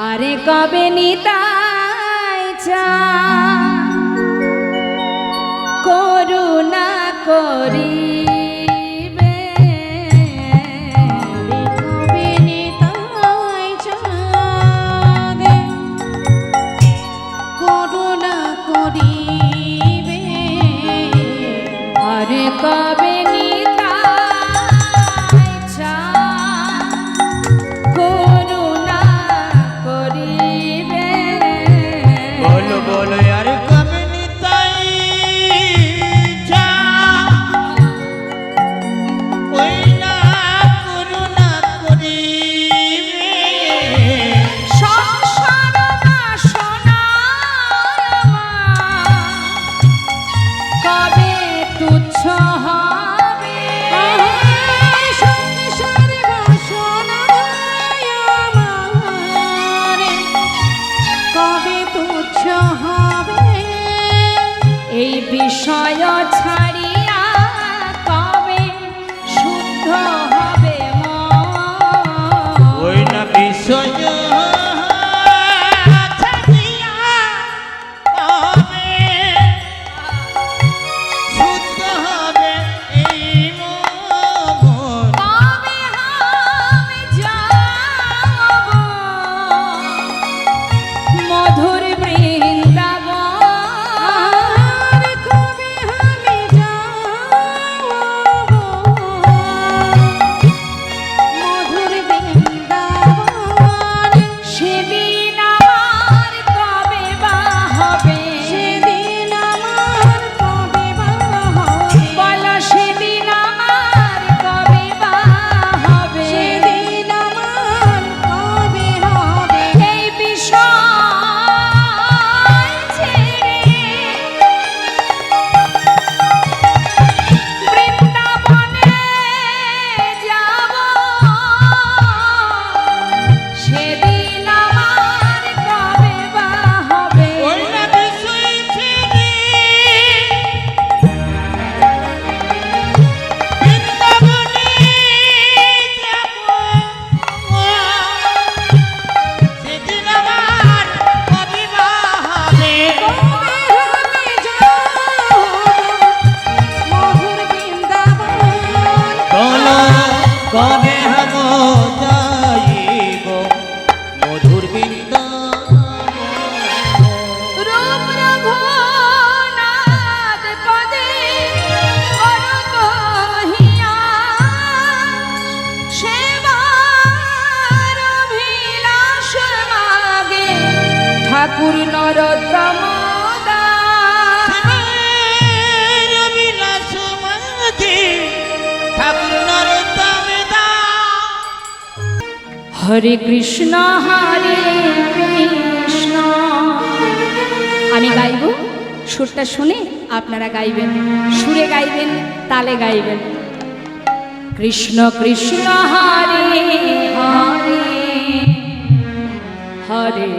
আরে কবে নিতাই চা হরে কৃষ্ণ হরে কৃষ্ণ। আমি গাইব, সুরটা শুনে আপনারা গাইবেন, সুরে গাইবেন, তালে গাইবেন। কৃষ্ণ কৃষ্ণ, হরে হরে। হরে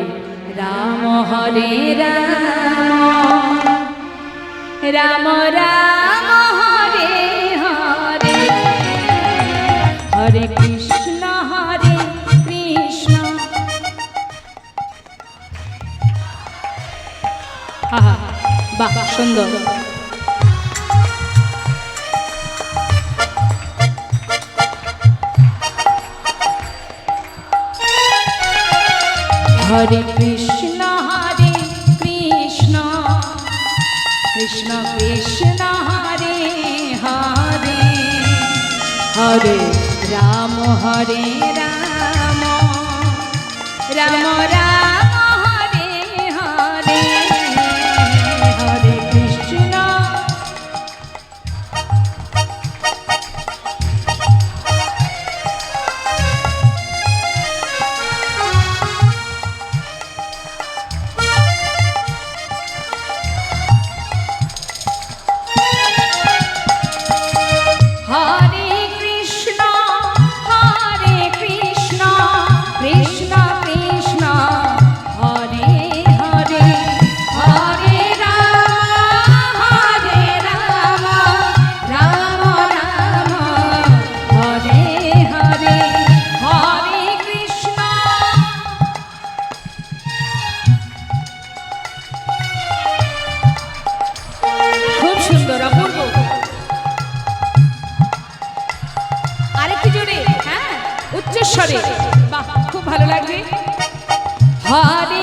রাম হরে রাম। রাম রাম। হরে কৃষ্ণ হরে কৃষ্ণ। আহা, বাহ, সুন্দর। হরে কৃষ্ণ হরে কৃষ্ণ। কৃষ্ণ কৃষ্ণ, হরে হরে। হরে রাম হরে রাম। রাম রাম। লাগবে হরে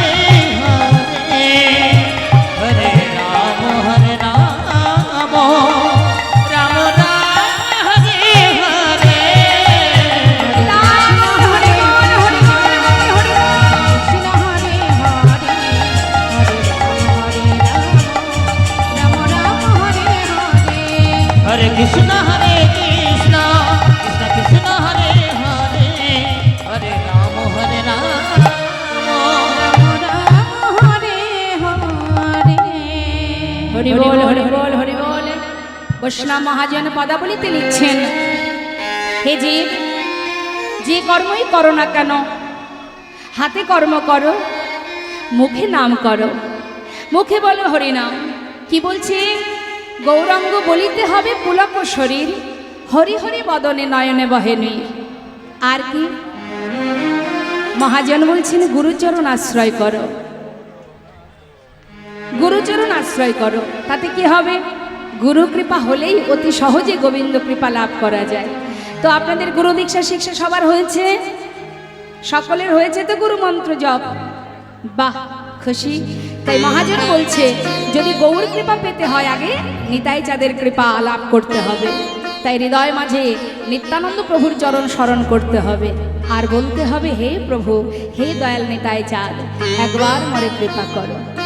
কৃষ্ণ হরে কৃষ্ণ হরে হরে হরে রাম হরে রাম হরি হরি। বল, হরি মহাজন পদাবলিতে লিখছেন, হে জীব যে কর্মই করো না কেন, হাতে কর্ম করো, মুখে নাম করো। মুখে বলো হরিনাম, কি বলছে? গৌরাঙ্গ বলিতে হবে পুলক শরীর, হরি হরি বদনে নয়নে বহে নীর। আর কি? মহাজন বলছেন, গুরুচরণ আশ্রয় করো। গুরুচরণ আশ্রয় করো, তাতে কি হবে? গুরু কৃপা হলেই অতি সহজে গোবিন্দ কৃপা লাভ করা যায়। তো আপনাদের গুরু দীক্ষা শিক্ষা সবার হয়েছে? সকলের হয়েছে তো গুরু মন্ত্র জপ? বাহ, খুশি। তাই মহাজন বলছে, যদি গৌর কৃপা পেতে হয় আগে, নিতাই চাঁদের কৃপা লাভ করতে হবে। তাই হৃদয় মাঝে নিত্যানন্দ প্রভুর চরণ স্মরণ করতে হবে। আর বলতে হবে, হে প্রভু, হে দয়াল নিতাই চাঁদ, একবার মরে কৃপা করো।